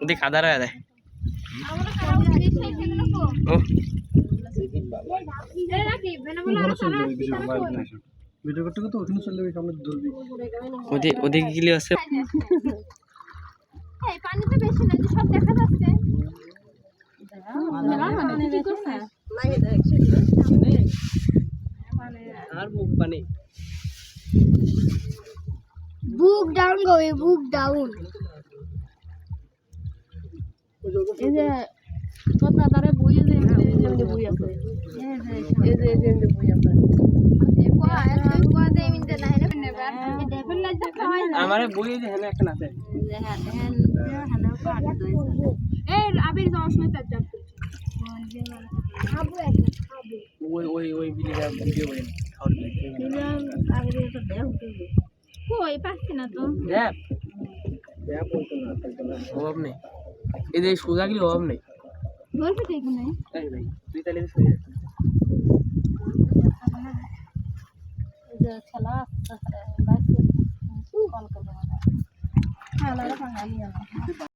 ওদিকে কাদার হয়ে ও ভিডিও করতে করতে ওখানে চলে যাবে সামনে ধরবি। ওদিকে ওদিকে গেলে আছে। পানিতে বেশি না যে সব দেখা যাচ্ছে। আর মুখ পানি। Book down go book down. এই যে কথা তারে বইয়ে যে বই আছে। এই যে এই যে বই আছে। আমার বই যে হেনে একটা আছে এই আবির যাওয়ার সময় তার ওই ওই ওই বিলিটা ভিডিও করে খাওয়ার কই পাচ্ছি না তো। দেখ। অভাব নেই। যে সোজা গেলে অভাব নেই। ভাই তুই তাহলে যা। এই যে খেলা বাইক কল করবে ভাঙালি আমার